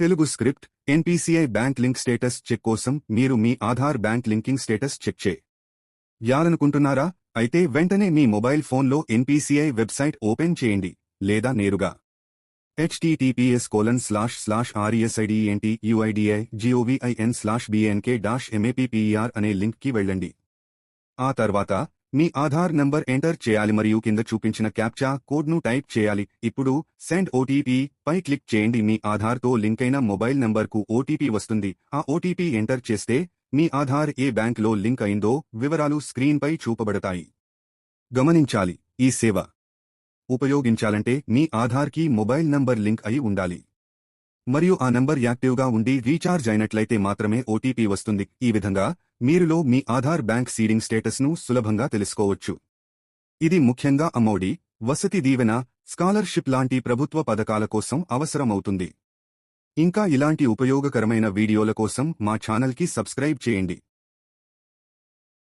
Telugu script NPCI bank link status check కోసం మీరు మీ Aadhaar bank linking status check చే. యాలనుకుంటున్నారా? అయితే వెంటనే మీ మొబైల్ ఫోన్లో ఎన్పీసీఐ వెబ్సైట్ ఓపెన్ చేయండి లేదా నేరుగా. HTTPS colon slash slash resident UIDAI gov in slash BNK dash mapper అనే లింక్కి వెళ్ళండి. ఆ తర్వాత మీ ఆధార్ నంబర్ ఎంటర్ చేయాలి మరియు కింద చూపించిన క్యాప్చా కోడ్ను టైప్ చేయాలి. ఇప్పుడు సెండ్ ఓటీపీ పై క్లిక్ చేయండి. మీ ఆధార్తో లింక్ అయిన మొబైల్ నంబర్కు ఓటీపీ వస్తుంది. ఆ ఓటీపీ ఎంటర్ చేస్తే మీ ఆధార్ ఏ బ్యాంక్లో లింక్ అయిందో వివరాలు స్క్రీన్పై చూపబడతాయి. గమనించాలి. ఈ సేవ ఉపయోగించాలంటే మీ ఆధార్కి మొబైల్ నంబర్ లింక్ అయి ఉండాలి. మరియు ఆ నంబర్ యాక్టివ్గా ఉండి రీఛార్జ్ అయినట్లయితే మాత్రమే ఓటీపీ వస్తుంది. ఈ విధంగా మీరులో మీ ఆధార్ బ్యాంక్ సీడింగ్ స్టేటస్ను సులభంగా తెలుసుకోవచ్చు. ఇది ముఖ్యంగా అమ్మఒడి వసతి దీవెన స్కాలర్షిప్ లాంటి ప్రభుత్వ పథకాల కోసం అవసరమవుతుంది. ఇంకా ఇలాంటి ఉపయోగకరమైన వీడియోల కోసం మా ఛానల్కి సబ్స్క్రైబ్ చేయండి.